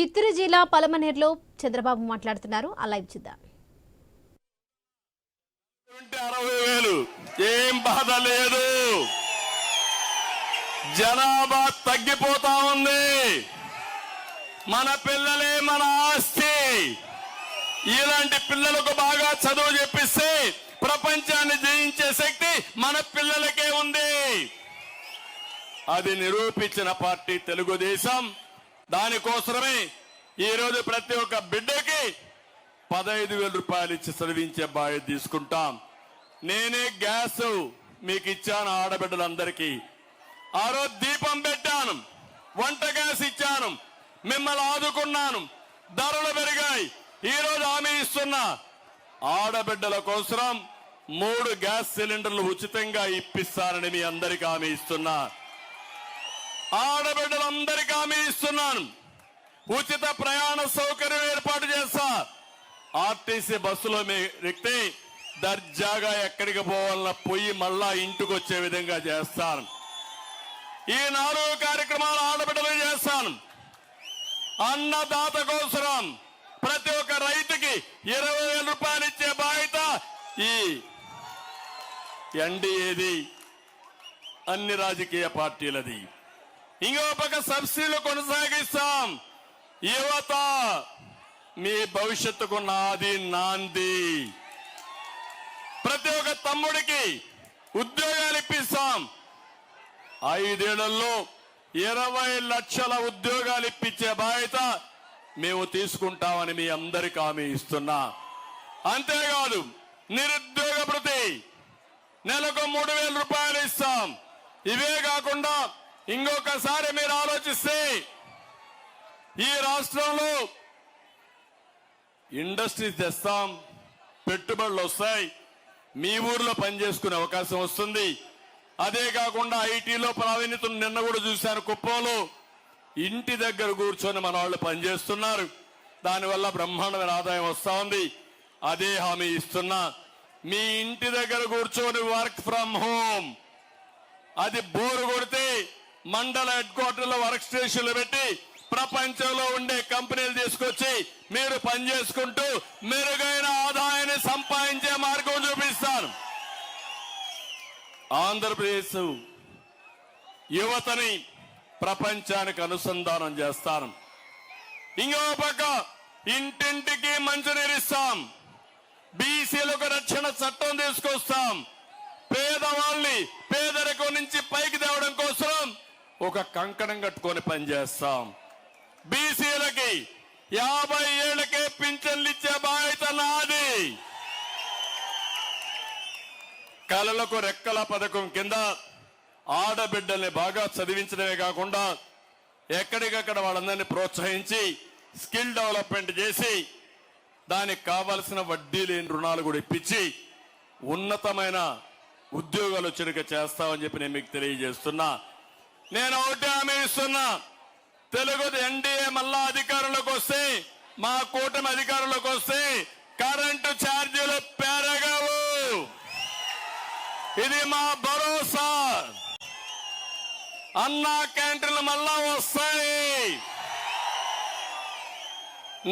చిత్తూరు జిల్లా పలమనేరులో చంద్రబాబు మాట్లాడుతున్నారు. ఆ లైవ్ చూద్దాం. అరవై వేలు. ఏం బాధ లేదు. జనాభా తగ్గిపోతా ఉంది. మన పిల్లలే మన ఆస్తి. ఇలాంటి పిల్లలకు బాగా చదువు చెప్పిస్తే ప్రపంచాన్ని జయించే శక్తి మన పిల్లలకే ఉంది. అది నిరూపించిన పార్టీ తెలుగుదేశం. దానికోసమే ఈరోజు ప్రతి ఒక్క బిడ్డకి పదహైదు వేల రూపాయలు ఇచ్చి చదివించే బాధ్యత తీసుకుంటాం. నేనే గ్యాస్ మీకు ఇచ్చాను ఆడబిడ్డలందరికీ. ఆ రోజు దీపం పెట్టాను. వంట గ్యాస్ ఇచ్చాను. మిమ్మల్ని ఆదుకున్నాను. ధరలు పెరిగాయి. ఈ రోజు హామీ ఇస్తున్నా ఆడబిడ్డల కోసం మూడు గ్యాస్ సిలిండర్లు ఉచితంగా ఇప్పిస్తానని మీ అందరికీ హామీ ఇస్తున్నా. అందరికి హామీ ఇస్తున్నాను. ఉచిత ప్రయాణ సౌకర్యం ఏర్పాటు చేస్తా. ఆర్టీసీ బస్సులో మీ వ్యక్తి దర్జాగా ఎక్కడికి పోవాలన్న పోయి మళ్ళా ఇంటికి వచ్చే విధంగా చేస్తాను. ఈ నాలుగు కార్యక్రమాలు ఆడబిడ్డలు చేస్తాను. అన్నదాత కోసరం ప్రతి ఒక్క రైతుకి ఇరవై వేల రూపాయలు ఇచ్చే బాధ్యత ఈ ఎన్డీఏది. అన్ని రాజకీయ పార్టీలది. ఇంకో పక్క సబ్సిడీలు కొనసాగిస్తాం. యువత మీ భవిష్యత్తుకు నాది నాంది. ప్రతి ఒక్క తమ్ముడికి ఉద్యోగాలు ఇప్పిస్తాం. ఐదేళ్ళలో ఇరవై లక్షల ఉద్యోగాలు ఇప్పించే బాధ్యత మేము తీసుకుంటామని మీ అందరికి హామీ ఇస్తున్నా. అంతేకాదు నిరుద్యోగ ప్రతి నెలకు మూడు వేల రూపాయలు ఇస్తాం. ఇవే కాకుండా ఇంకొకసారి మీరు ఆలోచిస్తే ఈ రాష్ట్రంలో ఇండస్ట్రీస్ తెస్తాం పెట్టుబడులు వస్తాయి మీ ఊర్లో పనిచేసుకునే అవకాశం వస్తుంది. అదే కాకుండా ఐటీలో ప్రావీణ్యత నిన్న కూడా చూశాను కుప్పంలో. ఇంటి దగ్గర కూర్చొని మన వాళ్ళు పనిచేస్తున్నారు. దానివల్ల బ్రహ్మాండమైన ఆదాయం వస్తూ ఉంది. అదే హామీ ఇస్తున్నా. మీ ఇంటి దగ్గర కూర్చొని వర్క్ ఫ్రమ్ హోమ్. అది బోరు కొడితే మండల హెడ్ క్వార్టర్లో వర్క్ స్టేషన్లు పెట్టి ప్రపంచంలో ఉండే కంపెనీలు తీసుకొచ్చి మీరు పనిచేసుకుంటూ మెరుగైన ఆదాయాన్ని సంపాదించే మార్గం చూపిస్తాను ఆంధ్రప్రదేశ్ యువతని ప్రపంచానికి అనుసంధానం చేస్తాను. ఇంకో పక్క ఇంటింటికి మంచినీరిస్తాం. బీసీలకు రక్షణ చట్టం తీసుకొస్తాం. పేదవాళ్ళని పేదరికం నుంచి పైకి తేవడం కోసం ఒక కంకణం కట్టుకొని పనిచేస్తాం. బీసీలకి యాభై ఏళ్ళకే పింఛన్లు ఇచ్చే బాధ్యత నాది. కళలకు రెక్కల పథకం కింద ఆడబిడ్డల్ని బాగా చదివించడమే కాకుండా ఎక్కడికక్కడ వాళ్ళందరినీ ప్రోత్సహించి స్కిల్ డెవలప్మెంట్ చేసి దానికి కావలసిన వడ్డీ లేని రుణాలు కూడా ఇప్పించి ఉన్నతమైన ఉద్యోగాలు వచ్చేట్టుగా చేస్తామని చెప్పి నేను మీకు తెలియజేస్తున్నా. నేను ఒకటి హామీ ఇస్తున్నా. తెలుగు ఎన్డీఏ మళ్ళా అధికారంలోకి వస్తే మా కూటమి అధికారంలోకి వస్తే కరెంటు ఛార్జీలు పెరగవు. ఇది మా భరోసా. అన్నా క్యాంటీన్లు మళ్ళా వస్తాయి.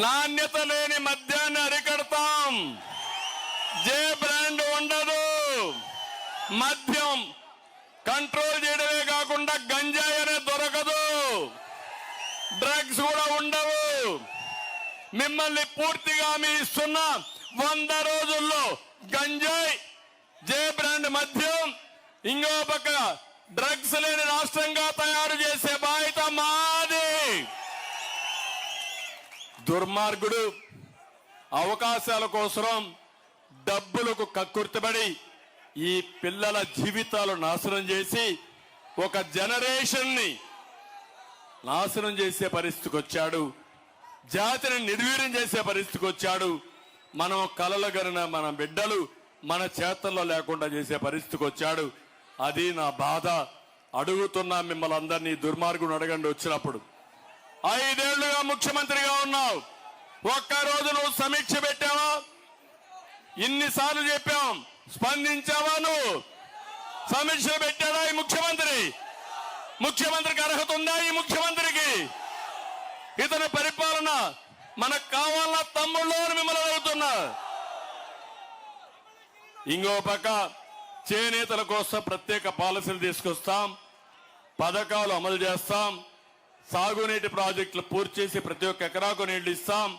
నాణ్యత లేని మద్యాన్ని అరికడతాం. జే బ్రాండ్ ఉండదు. మద్యం కంట్రోల్ చేయడం కాకుండా గంజాయి అనే దొరకదు ట్యాక్స్ కూడా ఉండవు. మిమ్మల్ని పూర్తిగా మీ ఇస్తున్న వంద రోజుల్లో గంజాయి జే బ్రాండ్ మద్యం ఇంకో పక్క డ్రగ్స్ లేని రాష్ట్రంగా తయారు చేసే బాధ్యత మాది. దుర్మార్గుడు అవకాశాల కోసం డబ్బులకు కక్కుర్తిబడి ఈ పిల్లల జీవితాలు నాశనం చేసి ఒక జనరేషన్ని నాశనం చేసే పరిస్థితికి వచ్చాడు. జాతిని నిర్వీర్యం చేసే పరిస్థితికి వచ్చాడు. మనం కలలుగరిన మన బిడ్డలు మన చేతల్లో లేకుండా చేసే పరిస్థితికి వచ్చాడు. అది నా బాధ. అడుగుతున్నా మిమ్మల్ని అందరినీ దుర్మార్గుడు అడగండి వచ్చినప్పుడు. ఐదేళ్ళుగా ముఖ్యమంత్రిగా ఉన్నావు. ఒక్క రోజు నువ్వు సమీక్ష పెట్టావా? ఇన్నిసార్లు చెప్పాం. స్పందించావా నువ్వు? సమీక్ష పెట్టాడా ఈ ముఖ్యమంత్రి? ముఖ్యమంత్రికి అర్హత ఉందా ఈ ముఖ్యమంత్రికి? ఇతని పరిపాలన మనకు కావాలన్న తమ్ముళ్ళు అని మిమ్మల్ని అడుగుతున్నా. ఇంకో పక్క చేనేతల కోసం ప్రత్యేక పాలసీలు తీసుకొస్తాం పథకాలు అమలు చేస్తాం సాగునీటి ప్రాజెక్టులు పూర్తి చేసి ప్రతి ఒక్క ఎకరాకు నీళ్ళు ఇస్తాం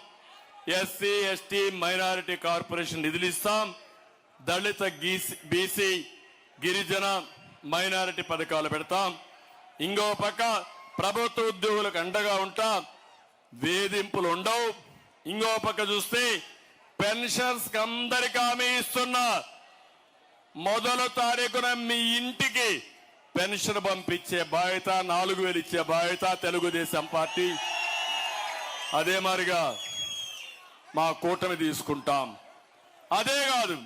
ఎస్సీ ఎస్టీ మైనారిటీ కార్పొరేషన్ నిధులు ఇస్తాం దళిత గీసి బీసీ గిరిజన మైనారిటీ పథకాలు పెడతాం. ఇంకో పక్క ప్రభుత్వ ఉద్యోగులకు అండగా ఉంటాం వేధింపులు ఉండవు. ఇంకో పక్క చూస్తే పెన్షన్స్ అందరికీ హామీ ఇస్తున్నా. మొదలు తారీఖున మీ ఇంటికి పెన్షన్ పంపించే బాధ్యత నాలుగు వేలు ఇచ్చే బాధ్యత తెలుగుదేశం పార్టీ. అదే మారిగా మా కూటమి తీసుకుంటాం. అదే కాదు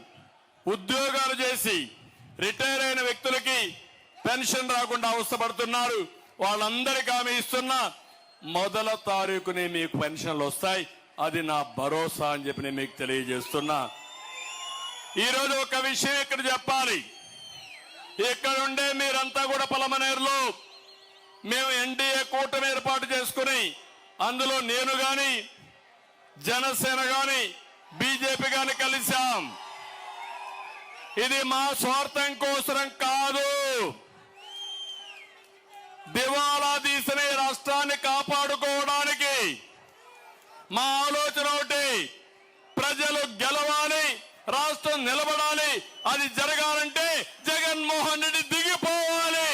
ఉద్యోగాలు చేసి రిటైర్ అయిన వ్యక్తులకి పెన్షన్ రాకుండా అవస్థపడుతున్నారు. వాళ్ళందరికీ ఆమె ఇస్తున్న మొదల తారీఖునే మీకు పెన్షన్లు వస్తాయి. అది నా భరోసా అని చెప్పి నేను మీకు తెలియజేస్తున్నా. ఈరోజు ఒక విషయం ఇక్కడ చెప్పాలి. ఇక్కడుండే మీరంతా కూడా పొలమనేరులో మేము ఎన్డీఏ కూటమి ఏర్పాటు చేసుకుని అందులో నేను గాని జనసేన గాని బీజేపీ గాని కలిశాం. ఇది మా స్వార్థం కోసరం కాదు. దివాలా తీసిన రాష్ట్రాన్ని కాపాడుకోవడానికి మా ఆలోచన ఒకటి ప్రజలు గెలవాలి రాష్ట్రం నిలబడాలి అది జరగాలంటే జగన్మోహన్ రెడ్డి దిగిపోవాలి.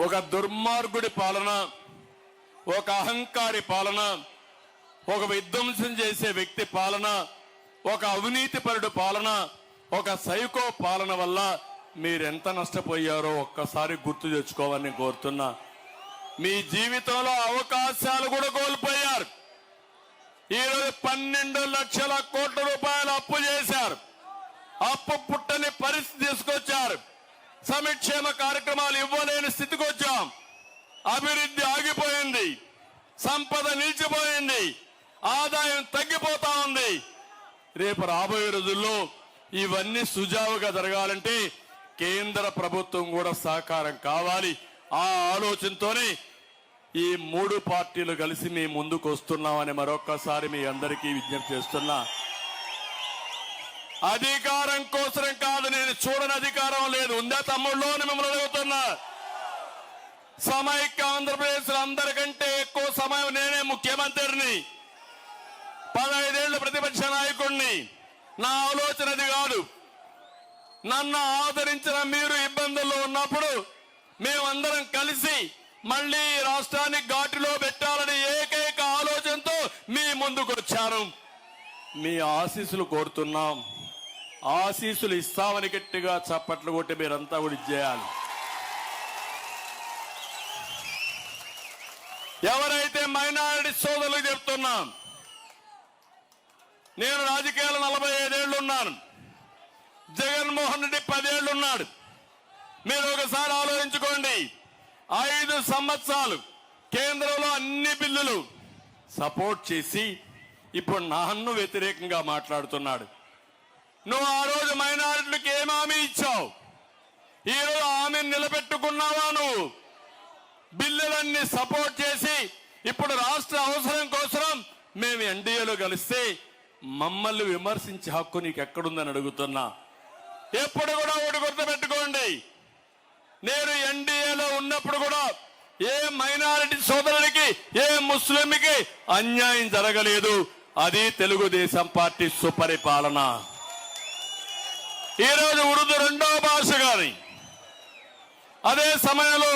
ఒక దుర్మార్గుడి పాలన ఒక అహంకారి పాలన ఒక విధ్వంసం చేసే వ్యక్తి పాలన ఒక అవినీతిపరుడు పాలన ఒక సైకో పాలన వల్ల మీరెంత నష్టపోయారో ఒక్కసారి గుర్తు తెచ్చుకోవాలని కోరుతున్నా. మీ జీవితంలో అవకాశాలు కూడా కోల్పోయారు. ఈరోజు పన్నెండు లక్షల కోట్ల రూపాయలు అప్పు చేశారు. అప్పు పుట్టని పరిస్థితి తీసుకొచ్చారు. సమిక్షేమ కార్యక్రమాలు ఇవ్వలేని స్థితికి వచ్చాం. అభివృద్ధి ఆగిపోయింది. సంపద నిలిచిపోయింది. ఆదాయం తగ్గిపోతా ఉంది. రేపు రాబోయే రోజుల్లో ఇవన్నీ సుజావుగా జరగాలంటే కేంద్ర ప్రభుత్వం కూడా సహకారం కావాలి. ఆ ఆలోచనతోనే ఈ మూడు పార్టీలు కలిసి మీ ముందుకు వస్తున్నామని మరొక్కసారి మీ అందరికీ విజ్ఞప్తి చేస్తున్నా. అధికారం కోసరం కాదు నేను చూడని అధికారం లేదు. ఉందా తమ్ముళ్ళు మిమ్మల్ని అడుగుతున్నా. సమైక్య ఆంధ్రప్రదేశ్ అందరికంటే ఎక్కువ సమయం నేనే ముఖ్యమంత్రిని. పదహైదేళ్ళ ప్రతిపక్ష నాయకుడిని నా ఆలోచన అది కాదు. నన్ను ఆదరించిన మీరు ఇబ్బందుల్లో ఉన్నప్పుడు మేమందరం కలిసి మళ్ళీ రాష్ట్రాన్ని ఘాటులో పెట్టాలని ఏకైక ఆలోచనతో మీ ముందుకు వచ్చాను. మీ ఆశీస్సులు కోరుతున్నాం. ఆశీస్సులు ఇస్తామని గట్టిగా చప్పట్లు కొట్టి మీరంతా కూడా ఇచ్చేయాలి. ఎవరైతే మైనారిటీ సోదరులు చెప్తున్నాం నేను రాజకీయాలు నలభై ఐదేళ్ళు ఉన్నాను. జగన్మోహన్ రెడ్డి పదేళ్ళు ఉన్నాడు. మీరు ఒకసారి ఆలోచించుకోండి. ఐదు సంవత్సరాలు కేంద్రంలో అన్ని బిల్లులు సపోర్ట్ చేసి ఇప్పుడు నన్ను వ్యతిరేకంగా మాట్లాడుతున్నాడు. నువ్వు ఆ రోజు మైనారిటీలకు ఏం హామీ ఇచ్చావు? ఈరోజు రోజు నిలబెట్టుకున్నావా నువ్వు? బిల్లులన్నీ సపోర్ట్ చేసి ఇప్పుడు రాష్ట్ర అవసరం కోసం మేము ఎన్డీఏలో కలిస్తే మమ్మల్ని విమర్శించే హక్కు నీకు ఎక్కడుందని అడుగుతున్నా. ఎప్పుడు కూడా ఒకటి గుర్తుపెట్టుకోండి నేను ఎన్డీఏలో ఉన్నప్పుడు కూడా ఏ మైనారిటీ సోదరుడికి ఏ ముస్లింకి అన్యాయం జరగలేదు. అది తెలుగుదేశం పార్టీ సుపరిపాలన. ఈరోజు ఉర్దూ రెండో భాష కానీ అదే సమయంలో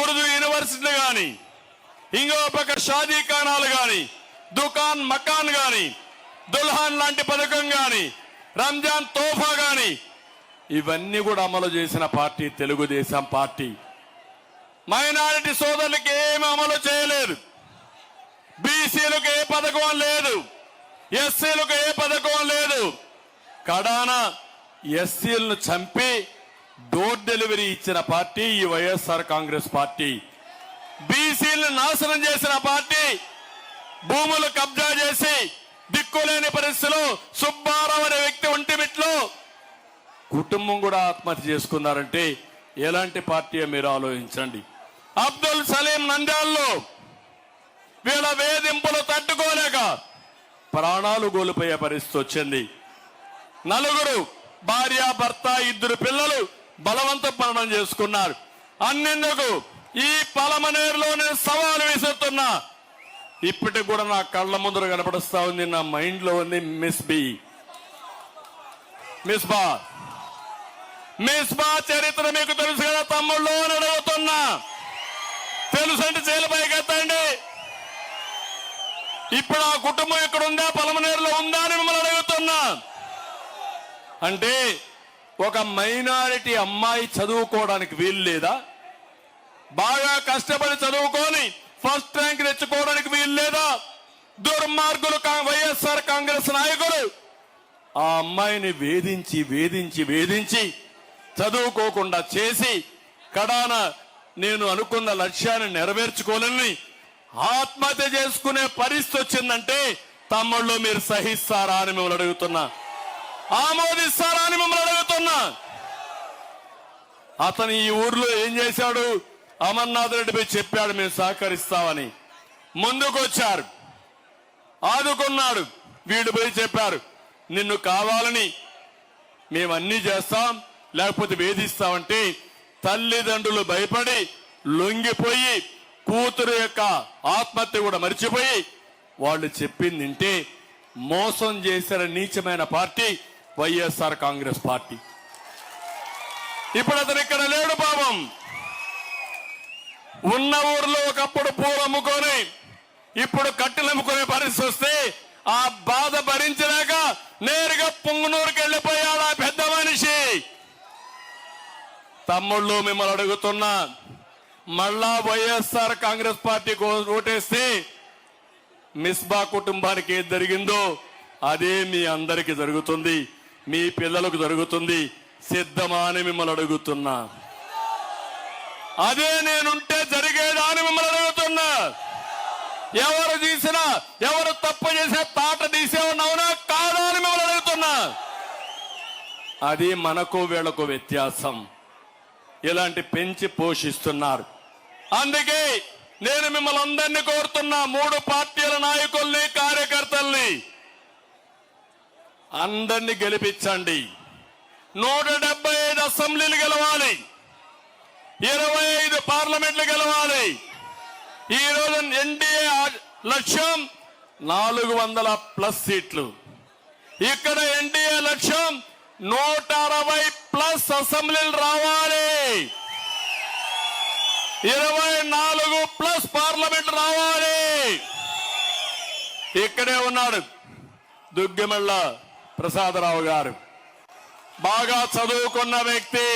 ఉర్దూ యూనివర్సిటీ కానీ ఇంకో పక్క షాదీ ఖానాలు కానీ దుకాన్ మకాన్ కానీ దుల్హాన్ లాంటి పథకం కానీ రంజాన్ తోఫా కానీ ఇవన్నీ కూడా అమలు చేసిన పార్టీ తెలుగుదేశం పార్టీ. మైనారిటీ సోదరులకి ఏమి అమలు చేయలేదు. బీసీలకు ఏ పథకం లేదు. ఎస్సీలకు ఏ పథకం లేదు. కడాన ఎస్సీలను చంపి డోర్ డెలివరీ ఇచ్చిన పార్టీ ఈ వైఎస్ఆర్ కాంగ్రెస్ పార్టీ. బీసీలను నాశనం చేసిన పార్టీ భూములు కబ్జా చేసి దిక్కులేని పరిస్థితిలో సుబ్బారావు అనే వ్యక్తి ఒంటిమిట్లో కుటుంబం కూడా ఆత్మహత్య చేసుకున్నారంటే ఎలాంటి పార్టీ మీరు ఆలోచించండి. అబ్దుల్ సలీం నంద్యాల్లో వీళ్ళ వేధింపులు తట్టుకోలేక ప్రాణాలు కోల్పోయే పరిస్థితి వచ్చింది. నలుగురు భార్య భర్త ఇద్దరు పిల్లలు బలవంత మరణం చేసుకున్నారు. అన్నెందుకు? ఈ పలమనేరులోనే సవాలు విసురుతున్నా. ఇప్పటికి కూడా నా కళ్ళ ముందర కనపడుస్తా ఉంది నా మైండ్లో ఉంది మిస్ బి. మిస్ బా. మీ స్పా చరిత్ర మీకు తెలుసు కదా తమ్ముళ్ళు అని అడుగుతున్నా. తెలుసంటే చేలపైకి ఎత్తండి ఇప్పుడు ఆ కుటుంబం ఇక్కడ ఉందా పలమనేరులో ఉందా అని మిమ్మల్ని అడుగుతున్నా. అంటే ఒక మైనారిటీ అమ్మాయి చదువుకోవడానికి వీలు లేదా? బాగా కష్టపడి చదువుకొని ఫస్ట్ ర్యాంక్ తెచ్చుకోవడానికి వీలు లేదా? దుర్మార్గులు వైఎస్ఆర్ కాంగ్రెస్ నాయకులు ఆ అమ్మాయిని వేధించి వేధించి వేధించి చదువుకోకుండా చేసి కడాన నేను అనుకున్న లక్ష్యాన్ని నెరవేర్చుకోలేని ఆత్మహత్య చేసుకునే పరిస్థితి వచ్చిందంటే తమ్ముళ్ళు మీరు సహిస్తారా అని మిమ్మల్ని అడుగుతున్నా. ఆమోదిస్తారా అని మిమ్మల్ని అడుగుతున్నా. అతను ఈ ఊర్లో ఏం చేశాడు? అమర్నాథ్ రెడ్డి పోయి చెప్పాడు మేము సహకరిస్తామని. ముందుకొచ్చారు ఆదుకున్నాడు. వీడు పోయి చెప్పారు నిన్ను కావాలని మేమన్నీ చేస్తాం. లేకపోతే వేధిస్తామంటే తల్లిదండ్రులు భయపడి లొంగిపోయి కూతురు యొక్క ఆత్మహత్య కూడా మర్చిపోయి వాళ్ళు చెప్పింది వింటే మోసం చేసిన నీచమైన పార్టీ వైఎస్ఆర్ కాంగ్రెస్ పార్టీ. ఇప్పుడు అతను ఇక్కడ లేడు పాపం. ఉన్న ఊర్లో ఒకప్పుడు పూలు అమ్ముకొని ఇప్పుడు కట్టెలు అమ్ముకునే పరిస్థితి వస్తే ఆ బాధ భరించలేక నేరుగా పొంగునూరుకి వెళ్ళిపోయాడు ఆ పెద్ద మనిషి. తమ్ముళ్ళు మిమ్మల్ని అడుగుతున్నా మళ్ళా వైఎస్ఆర్ కాంగ్రెస్ పార్టీ ఓటేస్తే మిస్బా కుటుంబానికి ఏది జరిగిందో అదే మీ అందరికి జరుగుతుంది మీ పిల్లలకు జరుగుతుంది సిద్ధమా అని మిమ్మల్ని అడుగుతున్నా. అదే నేనుంటే జరిగేదా అని మిమ్మల్ని అడుగుతున్నా. ఎవరు తీసినా ఎవరు తప్పు చేసే తాట తీసేవన్నావునా కాదా అని మిమ్మల్ని అడుగుతున్నా. అది మనకు వీళ్ళకు వ్యత్యాసం. ఇలాంటి పెంచి పోషిస్తున్నారు. అందుకే నేను మిమ్మల్ని అందరినీ కోరుతున్నా మూడు పార్టీల నాయకుల్ని కార్యకర్తల్ని. అందరినీ గెలిపించండి. నూట డెబ్బై ఐదు అసెంబ్లీలు గెలవాలి. ఇరవై ఐదు పార్లమెంట్లు గెలవాలి. ఈ రోజు ఎన్డీఏ లక్ష్యం నాలుగు వందల ప్లస్ సీట్లు. ఇక్కడ ఎన్డీఏ లక్ష్యం నూట అరవై ప్లస్ అసెంబ్లీలు రావాలి. ఇరవై నాలుగు ప్లస్ పార్లమెంట్ రావాలి. ఇక్కడే ఉన్నాడు దుగ్గిమళ్ళ ప్రసాదరావు గారు. బాగా చదువుకున్న వ్యక్తి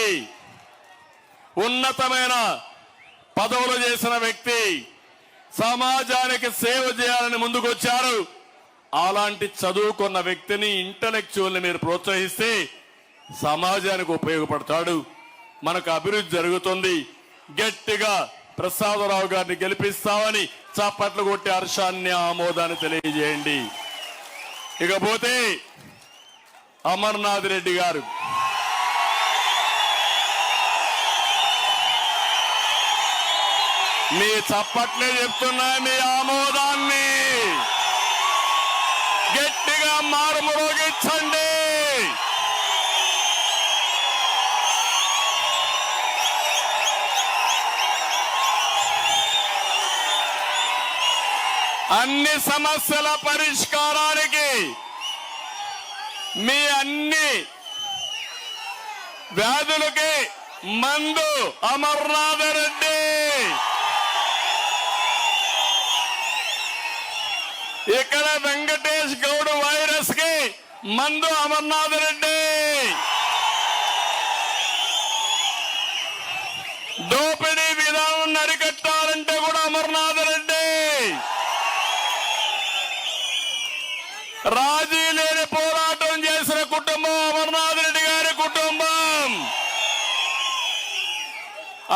ఉన్నతమైన పదవులు చేసిన వ్యక్తి సమాజానికి సేవ చేయాలని ముందుకొచ్చారు. అలాంటి చదువుకున్న వ్యక్తిని ఇంటలెక్చువల్ని మీరు ప్రోత్సహిస్తే సమాజానికి ఉపయోగపడతాడు. మనకు అభివృద్ధి జరుగుతుంది. గట్టిగా ప్రసాదరావు గారిని గెలిపిస్తామని చప్పట్లు కొట్టి హర్షాన్ని ఆమోదాన్ని తెలియజేయండి. ఇకపోతే అమర్నాథ్ రెడ్డి గారు. మీ చప్పట్లే చెప్తున్నా మీ ఆమోదాన్ని. గట్టిగా మారుమురోగించండి అన్ని సమస్యల పరిష్కారానికి మీ అన్ని వ్యాధులకి మందు అమర్నాథ రెడ్డి ఇక్కడ వెంకటేష్ గౌడ్ వైరస్కి మందు అమర్నాథ్ రెడ్డి దోపిడీ విధానం నరికట్టాలంటే కూడా అమర్నాథ్ రెడ్డి రాజీ లేని పోరాటం చేసిన కుటుంబం అమర్నాథ్ రెడ్డి గారి కుటుంబం.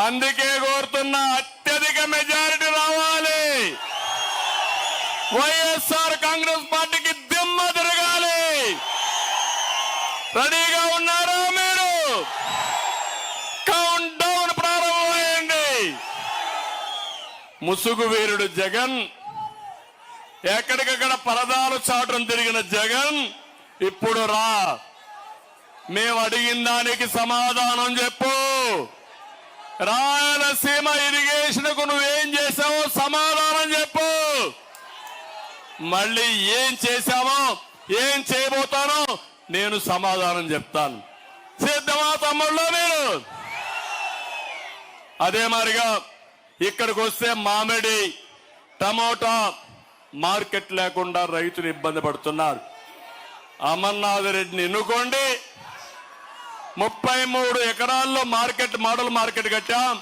అందుకే కోరుతున్న అత్యధిక మెజారిటీ రావాలి. వైఎస్ఆర్ కాంగ్రెస్ పార్టీకి దిమ్మ తిరగాలి. రెడీగా ఉన్నారా మీరు? కౌంట్ డౌన్ ప్రారంభమైంది. ముసుగు వీరుడు జగన్ ఎక్కడికక్కడ పరదాలు చాటం తిరిగిన జగన్ ఇప్పుడు రా. మేము అడిగిన దానికి సమాధానం చెప్పు. రాయలసీమ ఇరిగేషన్కు నువ్వేం చేసావో సమాధానం చెప్పు. మళ్ళీ ఏం చేశామో ఏం చేయబోతానో నేను సమాధానం చెప్తాను. సిద్ధమా తమ్ముళ్ళు మీరు? అదే మాదిరిగా ఇక్కడికి వస్తే మామిడి టమోటా మార్కెట్ లేకుండా రైతులు ఇబ్బంది పడుతున్నారు. అమర్నాథ్ రెడ్డిని ఎన్నుకోండి. ముప్పై మూడు ఎకరాల్లో మార్కెట్ మోడల్ మార్కెట్ కట్టాం.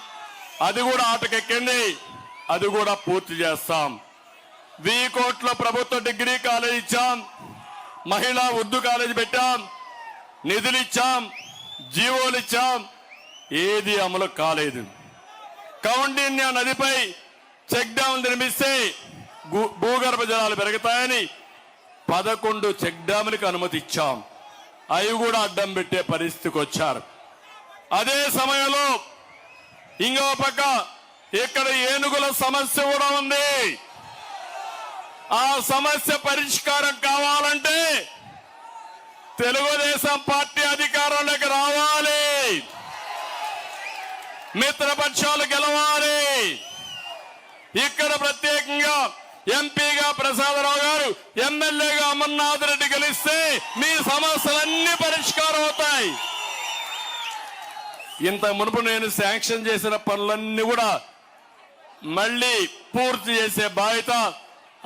అది కూడా ఆటకెక్కింది. అది కూడా పూర్తి చేస్తాం. వీ కోట్లో ప్రభుత్వ డిగ్రీ కాలేజ్ ఇచ్చాం. మహిళా ఉర్దూ కాలేజ్ పెట్టాం. నిధులు ఇచ్చాం. జీవోలు ఇచ్చాం. ఏది అమలు కాలేదు. కౌండిన్య నదిపై చెక్ డౌన్ నిర్మిస్తే భూగర్భ జలాలు పెరుగుతాయని పదకొండు చెక్ డ్యాములకు అనుమతి ఇచ్చాం. అవి కూడా అడ్డం పెట్టే పరిస్థితికి వచ్చారు. అదే సమయంలో ఇంకో పక్క ఇక్కడ ఏనుగుల సమస్య కూడా ఉంది. ఆ సమస్య పరిష్కారం కావాలంటే తెలుగుదేశం పార్టీ అధికారంలోకి రావాలి. మిత్రపక్షాలు గెలవాలి. ఇక్కడ ప్రత్యేకంగా ఎంపీగా ప్రసాదరావు గారు ఎమ్మెల్యేగా అమర్నాథ్ రెడ్డి గెలిస్తే మీ సమస్యలన్నీ పరిష్కారం అవుతాయి ఇంత మునుపు నేను శాంక్షన్ చేసిన పనులన్నీ కూడా మళ్ళీ పూర్తి చేసే బాధ్యత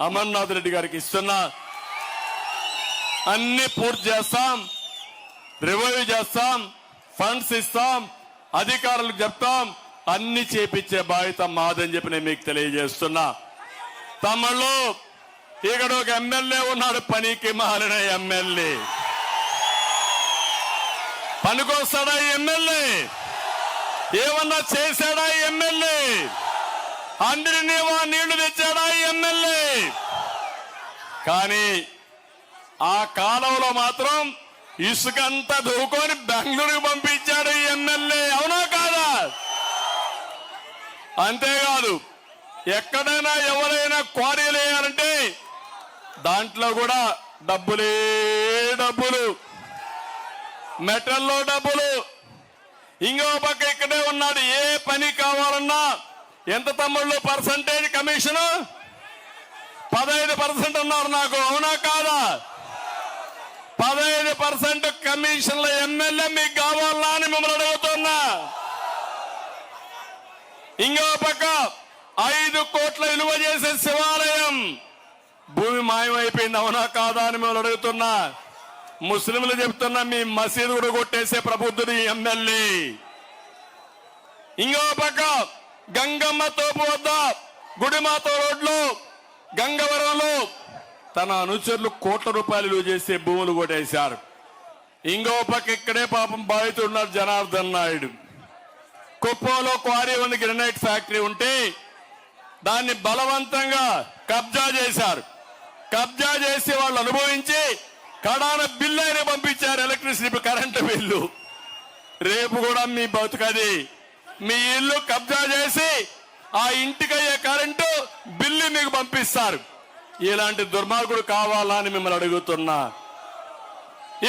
అమర్నాథ్ రెడ్డి గారికి ఇస్తున్నా. అన్ని పూర్తి చేస్తాం రివైవ్ చేస్తాం ఫండ్స్ ఇస్తాం అధికారులకు చెప్తాం అన్ని చేపించే బాధ్యత మాదని చెప్పి నేను మీకు తెలియజేస్తున్నా. తమ్ముళ్ళు ఇక్కడ ఒక ఎమ్మెల్యే ఉన్నాడు పనికి మారిన ఎమ్మెల్యే. పనికొస్తాడా ఎమ్మెల్యే? ఏమన్నా చేశాడా ఎమ్మెల్యే? అందరినీ వా నీళ్ళు తెచ్చాడా ఎమ్మెల్యే? కానీ ఆ కాలంలో మాత్రం ఇసుకంతా దూకొని బెంగళూరుకు పంపించాడు ఎమ్మెల్యే. అవునా కాదా? అంతేకాదు ఎక్కడైనా ఎవరైనా క్వారీలు వేయాలంటే దాంట్లో కూడా డబ్బులే డబ్బులు. మెటల్లో డబ్బులు. ఇంకో పక్క ఇక్కడే ఉన్నాడు. ఏ పని కావాలన్నా ఎంత తమ్ముళ్ళు పర్సంటేజ్ కమిషను? పదహైదు పర్సెంట్ ఉన్నారు నాకు. అవునా కాదా? పదహైదు పర్సెంట్ కమిషన్ల ఎమ్మెల్యే మీకు కావాలా అని మిమ్మల్ని అడుగుతున్నా. ఇంకో పక్క ఐదు కోట్ల విలువ చేసే శివాలయం. భూమి మాయమైపోయింది అవునా కాదా అని మిమ్మల్ని అడుగుతున్నా. ముస్లింలు చెప్తున్నా మీ మసీదు కూడా కొట్టేసే ప్రబుద్ధుడు ఎమ్మెల్యే. ఇంకో పక్క గంగమ్మ తోపు వద్ద గుడిమాత రోడ్లు గంగవరంలో తన అనుచరులు కోట్ల రూపాయలు విలువ చేసే భూములు కొట్టేశారు. ఇంకో పక్క ఇక్కడే పాపం బాధితున్నారు జనార్దన్ నాయుడు. కుప్పంలో క్వారీ ఉంది గ్రనైట్ ఫ్యాక్టరీ ఉంటే దాన్ని బలవంతంగా కబ్జా చేశారు. కబ్జా చేసి వాళ్ళు అనుభవించి కడాన బిల్లు అయినా పంపించారు ఎలక్ట్రిసిటీ కరెంటు బిల్లు. రేపు కూడా మీ బతుకది. మీ ఇల్లు కబ్జా చేసి ఆ ఇంటికి అయ్యే కరెంటు బిల్లు మీకు పంపిస్తారు. ఇలాంటి దుర్మార్గుడు కావాలా అని మిమ్మల్ని అడుగుతున్నా.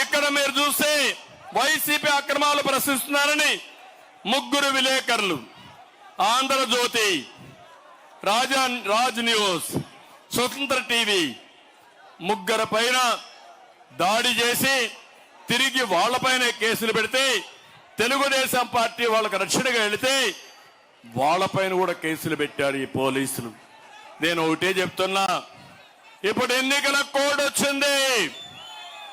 ఇక్కడ మీరు చూస్తే వైసీపీ అక్రమాలు ప్రశ్నిస్తున్నారని ముగ్గురు విలేకరులు. Andhrajyothi Raja Raj news Swatantra TV. ముగ్గురు పైన దాడి చేసి తిరిగి వాళ్ళపైన కేసులు పెడితే తెలుగుదేశం పార్టీ వాళ్ళకి రక్షణగా వెళితే వాళ్ళపైన కూడా కేసులు పెట్టారు ఈ పోలీసులు. నేను ఒకటే చెప్తున్నా ఇప్పుడు ఎన్నికల కోడ్ వచ్చింది.